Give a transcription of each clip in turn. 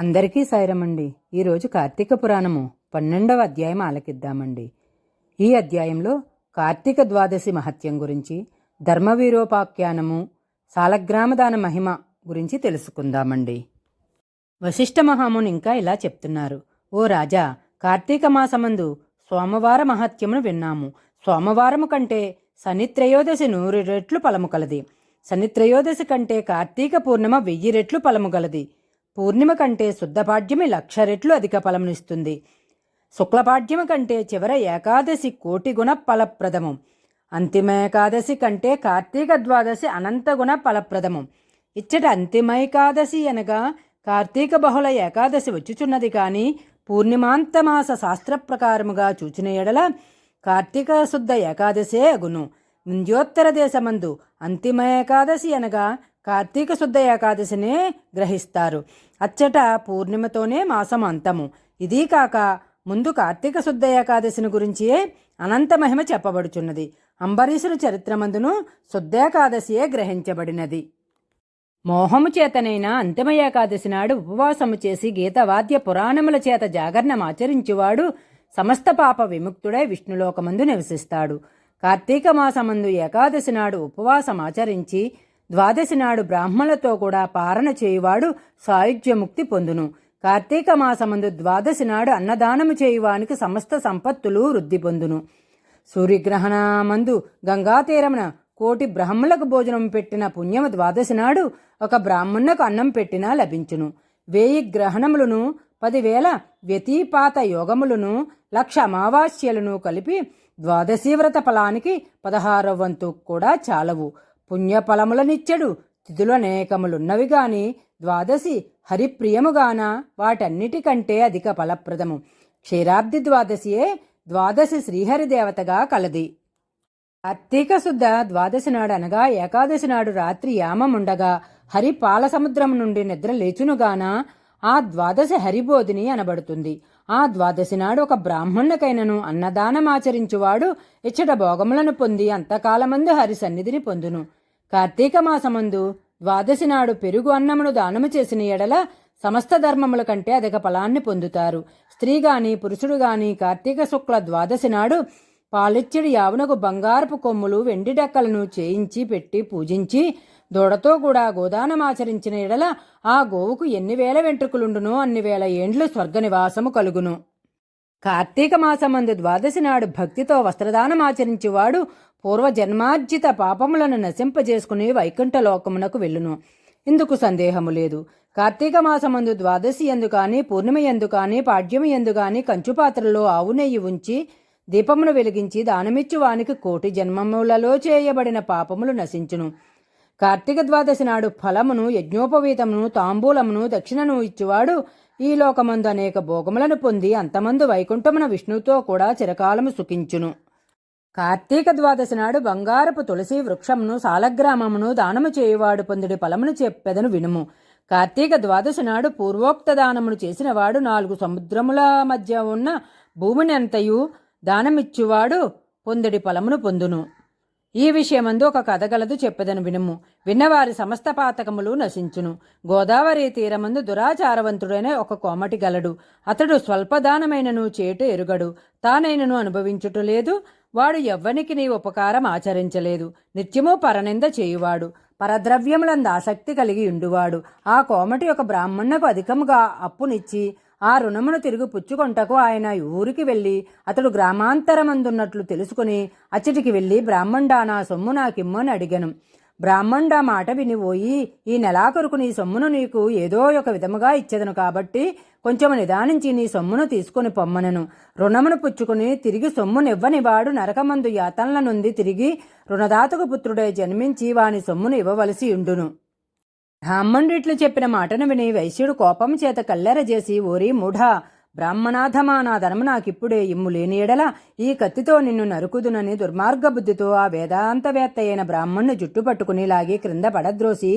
అందరికీ సాయిరమండి ఈరోజు కార్తీక పురాణము పన్నెండవ అధ్యాయం ఆలకిద్దామండి. ఈ అధ్యాయంలో కార్తీక ద్వాదశి మహత్యం గురించి ధర్మవీరోపాఖ్యానము సాలగ్రామదాన మహిమ గురించి తెలుసుకుందామండి. వశిష్ఠ మహాముని ఇంకా ఇలా చెప్తున్నారు. ఓ రాజా కార్తీక మాసమందు సోమవార మహత్యమును విన్నాము. సోమవారము కంటే శనిత్రయోదశి నూరు రెట్లు పలము కలది. శనిత్రయోదశి కంటే కార్తీక పూర్ణిమ వెయ్యి రెట్లు పలము గలది. పూర్ణిమ కంటే శుద్ధపాడ్యమి లక్ష రెట్లు అధిక ఫలమునిస్తుంది. శుక్లపాడ్యమి కంటే చివర ఏకాదశి కోటి గుణ ఫలప్రదము. అంతిమ ఏకాదశి కంటే కార్తీక ద్వాదశి అనంత గుణ ఫలప్రదము. ఇచ్చట అంతిమైకాదశి అనగా కార్తీక బహుళ ఏకాదశి వచ్చుచున్నది కాని పూర్ణిమాంతమాస శాస్త్ర ప్రకారముగా చూచిన ఎడల కార్తీక శుద్ధ ఏకాదశే అగును. నింద్యోత్తర దేశమందు అంతిమ ఏకాదశి అనగా కార్తీక శుద్ధ ఏకాదశినే గ్రహిస్తారు. అచ్చట పూర్ణిమతోనే మాసం అంతము. ఇదీ కాక ముందు కార్తీక శుద్ధ ఏకాదశిని గురించియే అనంత మహిమ చెప్పబడుచున్నది. అంబరీషుని చరిత్రమందును శుద్ధేకాదశియే గ్రహించబడినది. మోహము చేతనైన అంతిమ ఏకాదశి నాడు ఉపవాసము చేసి గీతవాద్య పురాణముల చేత జాగరణమాచరించువాడు సమస్త పాప విముక్తుడై విష్ణులోకమందు నివసిస్తాడు. కార్తీక మాసమందు ఏకాదశి నాడు ఉపవాసమాచరించి ద్వాదశి నాడు బ్రాహ్మణులతో కూడా పారణ చేయువాడు సాయుధ్యముక్తి పొందును. కార్తీక మాసమందు ద్వాదశి నాడు అన్నదానము చేయువానికి సమస్త సంపత్తులు వృద్ధి పొందును. సూర్యగ్రహణమందు గంగాతీరమున కోటి బ్రాహ్మణులకు భోజనం పెట్టిన పుణ్యమ ద్వాదశి నాడు ఒక బ్రాహ్మణునకు అన్నం పెట్టినా లభించును. వేయి గ్రహణములను పదివేల వ్యతిపాత యోగములను లక్ష అమావాస్యలను కలిపి ద్వాదశీ వ్రత ఫలానికి పదహారవ వంతు కూడా చాలవు. పుణ్యఫలములనిచ్చెడు. తిథులనేకములున్నవి గాని ద్వాదశి హరిప్రియముగాన వాటన్నిటికంటే అధిక ఫలప్రదము. క్షీరాబ్ది ద్వాదశియే ద్వాదశి శ్రీహరిదేవతగా కలది. కార్తీక శుద్ధ ద్వాదశి నాడు అనగా ఏకాదశి నాడు రాత్రి యామముండగా హరి పాల సముద్రం నుండి నిద్ర లేచునుగాన ఆ ద్వాదశి హరిబోధిని అనబడుతుంది. ఆ ద్వాదశి నాడు ఒక బ్రాహ్మణునికైనను అన్నదానమాచరించువాడు ఇచ్చట భోగములను పొంది అంతకాలమందు హరి సన్నిధిని పొందును. కార్తీక మాసమందు ద్వాదశి నాడు పెరుగు అన్నమును దానము చేసిన ఎడల సమస్త ధర్మముల కంటే అధిక ఫలాన్ని పొందుతారు. స్త్రీ గాని పురుషుడు గాని కార్తీక శుక్ల ద్వాదశి నాడు పాలిచ్చడి యావునకు బంగారపు కొమ్ములు వెండి డెక్కలను చేయించి పెట్టి పూజించి దూడతో కూడా గోదానమాచరించిన ఎడల ఆ గోవుకు ఎన్ని వేల వెంట్రుకలుండునో అన్ని వేల ఏండ్లు స్వర్గ నివాసము కలుగును. కార్తీక మాసమందు ద్వాదశి నాడు భక్తితో వస్త్రదానమాచరించువాడు పూర్వజన్మార్జిత పాపములను నశింపజేసుకుని వైకుంఠలోకమునకు వెళ్ళును. ఇందుకు సందేహము లేదు. కార్తీక మాసమందు ద్వాదశి ఎందు కానీ పూర్ణిమ ఎందు కానీ పాడ్యమి ఎందు కాని కంచుపాత్రలో ఆవు నెయ్యి ఉంచి దీపమును వెలిగించి దానమిచ్చు వానికి కోటి జన్మములలో చేయబడిన పాపములు నశించును. కార్తీక ద్వాదశి నాడు ఫలమును యజ్ఞోపవీతమును తాంబూలమును దక్షిణను ఇచ్చువాడు ఈ లోకమందు అనేక భోగములను పొంది అంతమందు వైకుంఠమున విష్ణుతో కూడా చిరకాలము సుఖించును. కార్తీక ద్వాదశి నాడు బంగారపు తులసి వృక్షమును సాలగ్రామమును దానము చేయువాడు పొందుడి ఫలమును చెప్పెదను వినుము. కార్తీక ద్వాదశి నాడు పూర్వోక్త దానమును చేసినవాడు నాలుగు సముద్రముల మధ్య ఉన్న భూమిని అంతయు దానమిచ్చువాడు పొందుడి ఫలమును పొందును. ఈ విషయమందు ఒక కథ గలదు వినుము. విన్నవారి సమస్త పాతకములు నశించును. గోదావరి తీరమందు దురాచారవంతుడైన ఒక కోమటి గలడు. అతడు స్వల్పదానమైనను చేటు ఎరుగడు. తానైనను అనుభవించుట లేదు. వాడు ఎవ్వనికి నీ ఉపకారం ఆచరించలేదు. నిత్యము పరనింద చేయువాడు. పరద్రవ్యములందు ఆసక్తి కలిగి ఉండువాడు. ఆ కోమటి ఒక బ్రాహ్మణకు అధికముగా అప్పునిచ్చి ఆ రుణమును తిరిగి పుచ్చుకొంటకు ఆయన ఊరికి వెళ్ళి అతడు గ్రామాంతరమందున్నట్లు తెలుసుకుని అచ్చటికి వెళ్ళి బ్రాహ్మణుడా నా సొమ్ము నాకిమ్మని అడిగాను. బ్రాహ్మణుడా మాట విని పోయి ఈ నెలాఖరుకు నీ సొమ్మును నీకు ఏదో ఒక విధముగా ఇచ్చేదను కాబట్టి కొంచెము నిదానించి నీ సొమ్మును తీసుకుని పొమ్మనను. రుణమును పుచ్చుకుని తిరిగి సొమ్మునివ్వని వాడు నరకమందు యాతనల నుండి తిరిగి రుణదాతకు పుత్రుడై జన్మించి వాని సొమ్మును ఇవ్వవలసి ఉండును. బ్రాహ్మణుడిట్లు చెప్పిన మాటను విని వైశ్యుడు కోపం చేత కల్లెర చేసి ఓరి మూఢ బ్రాహ్మణాధమా నా ధనము నాకిప్పుడే ఇమ్ము లేని ఎడల ఈ కత్తితో నిన్ను నరుకుదునని దుర్మార్గ బుద్ధితో ఆ వేదాంతవేత్త అయిన బ్రాహ్మణ్ణి జుట్టు పట్టుకుని లాగి క్రింద పడద్రోసి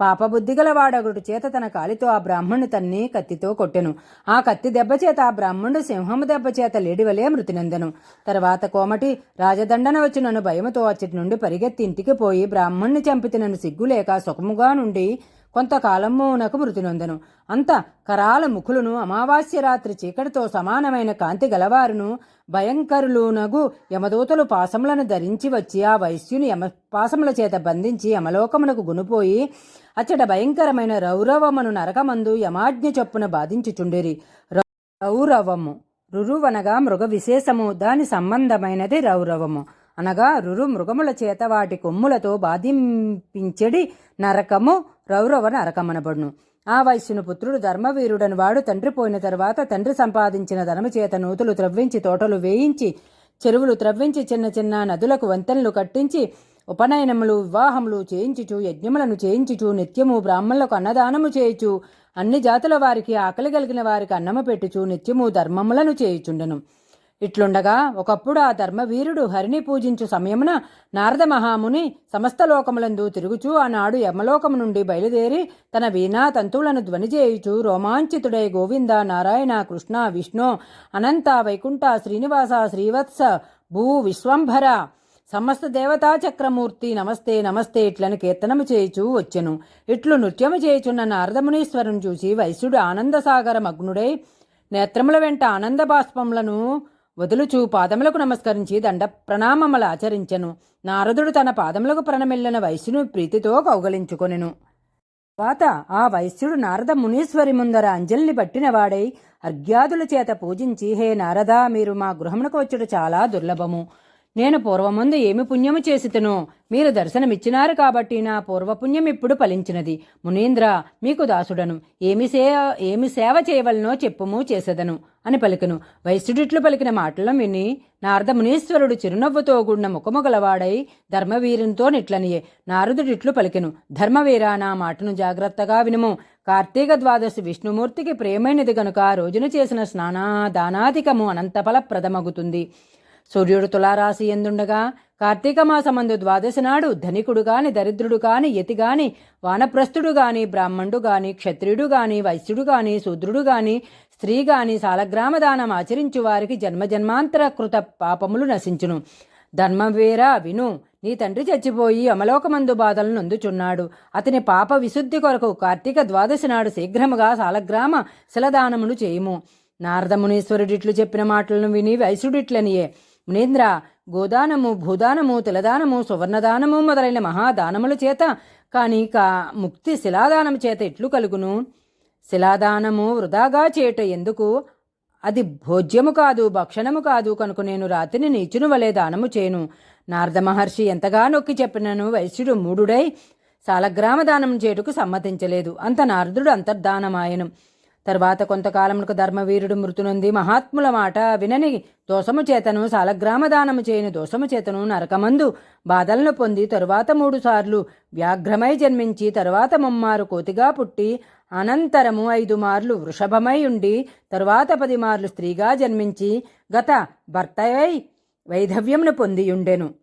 పాపబుద్ధిగల వాడొకటి చేత తన కాలితో ఆ బ్రాహ్మణుని తన్ని కత్తితో కొట్టెను. ఆ కత్తి దెబ్బ చేత ఆ బ్రాహ్మణుడు సింహము దెబ్బ చేత లేడివలే మృతినందెను. తర్వాత కోమటి రాజదండన వచ్చి నన్ను భయముతో అచ్చటి నుండి పరిగెత్తి ఇంటికి పోయి బ్రాహ్మణ్ణి చంపితే నన్ను సిగ్గులేక సుఖముగా నుండి కొంతకాలమునకు మృతి నొందను అంత కరాల ముఖులను అమావాస్య రాత్రి చీకటితో సమానమైన కాంతి గలవారును భయంకరులునగు యమదూతలు పాసములను ధరించి వచ్చి ఆ వైశ్యుని యమ పాసముల చేత బంధించి యమలోకమునకు గునుపోయి అచ్చట భయంకరమైన రౌరవమును నరకమందు యమాజ్ఞ చొప్పున బాధించుచుండిరి. రౌరవము. రురువనగా మృగ విశేషము. దాని సంబంధమైనది రౌరవము. అనగా రురు మృగముల చేత వాటి కొమ్ములతో బాధింపించడి నరకము రౌరవ నరకమనబడును. ఆ వయస్సును పుత్రుడు ధర్మవీరుడని వాడు తండ్రి పోయిన తర్వాత తండ్రి సంపాదించిన ధనము చేత నూతులు త్రవ్వించి తోటలు వేయించి చెరువులు త్రవ్వించి చిన్న చిన్న నదులకు వంతెనలు కట్టించి ఉపనయనములు వివాహములు చేయించుచు యజ్ఞములను చేయించుచు నిత్యము బ్రాహ్మణులకు అన్నదానము చేయుచు అన్ని జాతుల వారికి ఆకలి కలిగిన వారికి అన్నము పెట్టుచు నిత్యము ధర్మములను చేయుచుండెను. ఇట్లుండగా ఒకప్పుడు ఆ ధర్మవీరుడు హరిని పూజించు సమయమున నారద మహాముని సమస్త లోకములందు తిరుగుచూ ఆనాడు యమలోకము నుండి బయలుదేరి తన వీణా తంతువులను ధ్వనిచేయుచు రోమాంచితుడై గోవింద నారాయణ కృష్ణ విష్ణు అనంత వైకుంఠ శ్రీనివాస శ్రీవత్స భూ విశ్వంభర సమస్త దేవతా చక్రమూర్తి నమస్తే నమస్తే ఇట్లను కీర్తనము చేయుచూ వచ్చెను. ఇట్లు నృత్యము చేయుచున్న నారదమునీశ్వరుని చూసి వైశ్యుడు ఆనందసాగర మగ్నుడై నేత్రముల వెంట ఆనంద బాష్పములను వదులుచు పాదములకు నమస్కరించి దండ ప్రణామములు ఆచరించెను. నారదుడు తన పాదములకు ప్రణమిల్లిన వైశ్యును ప్రీతితో కౌగలించుకొనెను. తర్వాత ఆ వైశ్యుడు నారద మునీశ్వరి ముందర అంజలిని పట్టినవాడై అర్ఘ్యాదుల చేత పూజించి హే నారద మీరు మా గృహమునకు వచ్చుట చాలా దుర్లభము. నేను పూర్వముందు ఏమి పుణ్యము చేసితును మీరు దర్శనమిచ్చినారు కాబట్టి నా పూర్వపుణ్యం ఇప్పుడు ఫలించినది. మునీంద్ర మీకు దాసుడను. ఏమి సే ఏమి సేవ చేయవలనో చెప్పుము చేసేదను అని పలికను. వైశ్యుడిట్లు పలికిన మాటలను విని నారద మునీశ్వరుడు చిరునవ్వుతో కూడిన ముఖము గలవాడై ధర్మవీరునితో నిట్లనియే. నారదుడిట్లు పలికెను. ధర్మవీర నా మాటను జాగ్రత్తగా వినుము. కార్తీక ద్వాదశి విష్ణుమూర్తికి ప్రేమైనది గనుక రోజున చేసిన స్నానా దానాధికము అనంతఫలప్రదమగుతుంది. సూర్యుడు తులారాశి ఎందుండగా? కార్తీక మాసమందు ద్వాదశి నాడు ధనికుడు గాని దరిద్రుడు కాని యతి గాని వానప్రస్థుడు గాని బ్రాహ్మణుడు గాని క్షత్రియుడు గాని వైశ్యుడు గాని శూద్రుడు గాని స్త్రీ గాని సాలగ్రామదానం ఆచరించు వారికి జన్మజన్మాంతర కృత పాపములు నశించును. ధర్మవీర విను. నీ తండ్రి చచ్చిపోయి అమలోకమందు బాధలను నొందుచున్నాడు. అతని పాప విశుద్ధి కొరకు కార్తీక ద్వాదశి నాడు శీఘ్రముగా సాలగ్రామ శిలదానమును చేయుము. నారదమునీశ్వరుడిట్లు చెప్పిన మాటలను విని వైశ్యుడిట్లనియే. మునేంద్ర గోదానము భూదానము తిలదానము సువర్ణదానము మొదలైన మహాదానముల చేత కానీ కా ముక్తి శిలాదానము చేత ఎట్లు కలుగును? శిలాదానము వృధాగా చేయుట ఎందుకు? అది భోజ్యము కాదు భక్షణము కాదు కనుక నేను రాత్రిని నీచును వలె దానము చేయను. నారద మహర్షి ఎంతగా నొక్కి చెప్పినను వైశ్యుడు మూడుడై సాలగ్రామ దానం చేటుకు సమ్మతించలేదు. అంత నారదుడు అంతర్దానమాయను తర్వాత కొంతకాలమునకు ధర్మవీరుడు మృతునుంది మహాత్ముల మాట వినని దోషము చేతను సాలగ్రామదానము చేయని దోషము చేతను నరకమందు బాధలను పొంది తరువాత మూడుసార్లు వ్యాఘ్రమై జన్మించి తరువాత ముమ్మారు కోతిగా పుట్టి అనంతరము ఐదు మార్లు వృషభమై ఉండి తరువాత పది మార్లు స్త్రీగా జన్మించి గత భర్తయై వైధవ్యమును పొందియుండెను.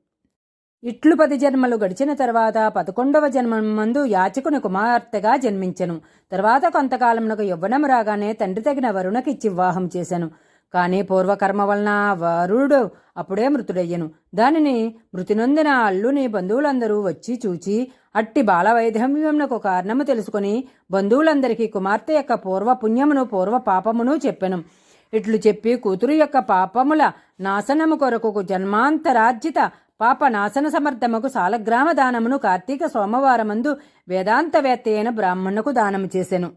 ఇట్లు పది జన్మలు గడిచిన తర్వాత పదకొండవ జన్మందు యాచకుని కుమార్తెగా జన్మించెను. తర్వాత కొంతకాలంలో యవ్వనం రాగానే తండ్రి తగిన వరుణకిచ్చి వివాహం చేశాను కానీ పూర్వకర్మ వలన వరుడు అప్పుడే మృతుడయ్యను. దానిని మృతినొందిన అల్లుని బంధువులందరూ వచ్చి చూచి అట్టి బాలవైధమ్యమునకు కారణము తెలుసుకుని బంధువులందరికీ కుమార్తె యొక్క పూర్వ పుణ్యమును పూర్వ పాపమును చెప్పెను. ఇట్లు చెప్పి కూతురు యొక్క పాపముల నాశనము కొరకు జన్మాంతరార్జిత పాప నాశన సమర్థముకు సాలగ్రామ దానమును కార్తీక సోమవారమందు వేదాంతవేత్త అయిన బ్రాహ్మణుకు దానము చేసెను.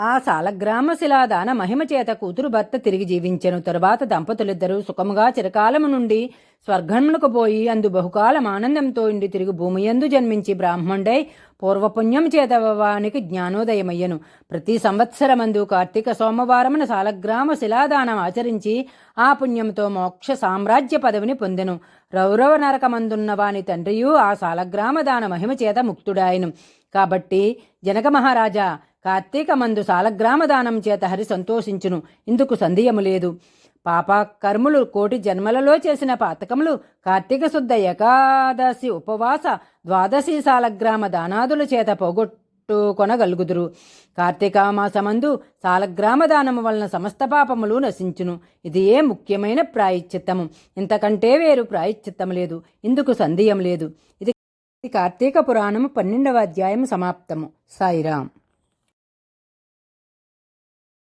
ఆ సాలగ్రామ శిలాదాన మహిమ చేత కూతురు భర్త తిరిగి జీవించెను. తరువాత దంపతులిద్దరూ సుఖముగా చిరకాలము నుండి స్వర్గమునకు పోయి అందు బహుకాలం ఆనందంతో ఉండి తిరిగి భూమియందు జన్మించి బ్రాహ్మణుడై పూర్వపుణ్యం చేత వానికి జ్ఞానోదయమయ్యను. ప్రతి సంవత్సరమందు కార్తీక సోమవారమున సాలగ్రామ శిలాదానం ఆచరించి ఆ పుణ్యంతో మోక్ష సామ్రాజ్య పదవిని పొందెను. రౌరవ నరకమందున్న వాని తండ్రియు ఆ సాలగ్రామ దాన మహిమ చేత ముక్తుడాయను. కాబట్టి జనక మహారాజా కార్తీక మందు సాలగ్రామ దానం చేత హరి సంతోషించును. ఇందుకు సందేహము లేదు. పాప కర్ములు కోటి జన్మలలో చేసిన పాతకములు కార్తీక శుద్ధ ఏకాదశి ఉపవాస ద్వాదశి సాలగ్రామ దానాదుల చేత పోగొట్టు కార్తీక మాసమందు సాలగ్రామ దానము వలన సమస్త పాపములు నశించును. ఇది ఏ ముఖ్యమైన ప్రాయశ్చిత్తము? ఇంతకంటే వేరు ప్రాయశ్చిత్తము లేదు. ఇందుకు సందేహం లేదు. ఇది కార్తీక పురాణము పన్నెండవ అధ్యాయము సమాప్తము. సాయిరాం